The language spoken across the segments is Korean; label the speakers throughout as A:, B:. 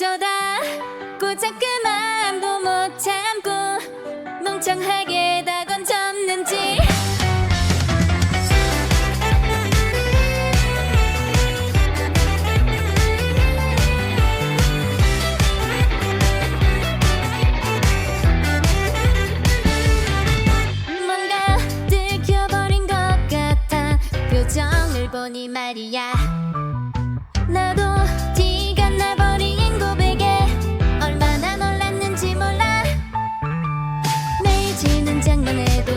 A: 어쩌다 꼬작 그만도 못 참고 멍청하게 다 건졌는지. 뭔가 들켜버린 것 같아. 표정을 보니 말이야. Jangan lupa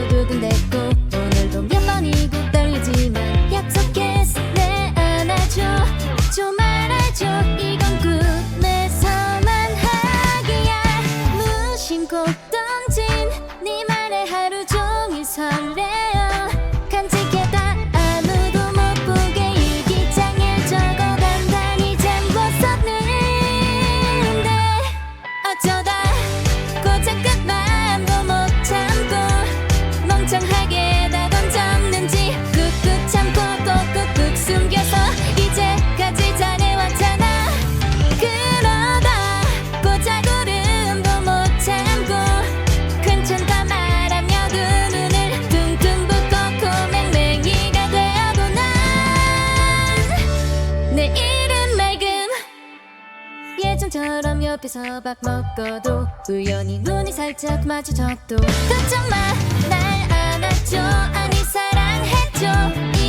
A: 예전처럼 옆에서 밥 먹어도 우연히 눈이 살짝 마주쳤도 걱정 마날 안아줘. 아니 사랑해줘.